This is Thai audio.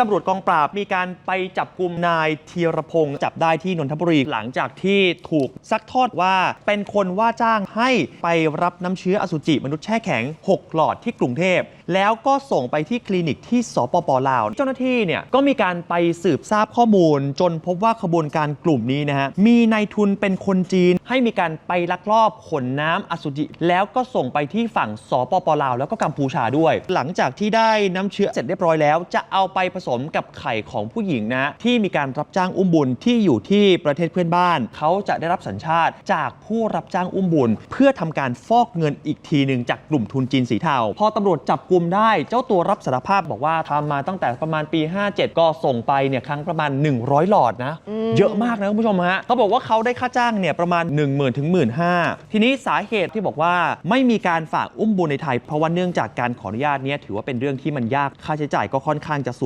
ตำรวจกองปราบมีการไปจับกลุ่มนายธีรพงศ์จับได้ที่นนทบุรีหลังจากที่ถูกซักทอดว่าเป็นคนว่าจ้างให้ไปรับน้ำเชื้ออสุจิมนุษย์แช่แข็ง 6 หลอดที่กรุงเทพ แล้วก็ส่งไปที่คลินิกที่สปปลาว เจ้าหน้าที่เนี่ยก็มีการไปสืบทราบข้อมูล จนพบว่าขบวนการกลุ่มนี้นะฮะมีนายทุนเป็นคนจีน ให้มีการไปลักลอบขนน้ำอสุจิ แล้วก็ส่งไปที่ฝั่งสปปลาว แล้วก็กัมพูชาด้วย หลังจากที่ได้น้ำเชื้อเสร็จเรียบร้อยแล้ว จะเอาไปผสมกับไข่ของผู้หญิงนะที่มีการรับจ้างอุ้มบุญที่อยู่ที่ประเทศเพื่อนบ้าน เขาจะได้รับสัญชาติจากผู้รับจ้างอุ้มบุญ เพื่อทำการฟอกเงินอีกทีหนึ่งจากกลุ่มทุนจีนสีเทาพอตำรวจจับกลุ่มได้ เจ้าตัวรับสารภาพบอกว่าทำมาตั้งแต่ประมาณปี 57 ก็ส่งไปเนี่ยครั้งประมาณ 100 หลอดนะ เยอะมากนะคุณผู้ชมฮะเขาบอกว่าเขาได้ค่าจ้างเนี่ยประมาณ 1 0,000ถึง15,000 ทีนี้สาเหตุที่บอกว่าไม่มีการฝากอุ้มบุญในไทย เพราะว่าเนื่องจากการขออนุญาตเนี้ถือว่าเป็นเรื่องที่มันยากค่าใช้จ่ายก็ค่อนข้างจะสูง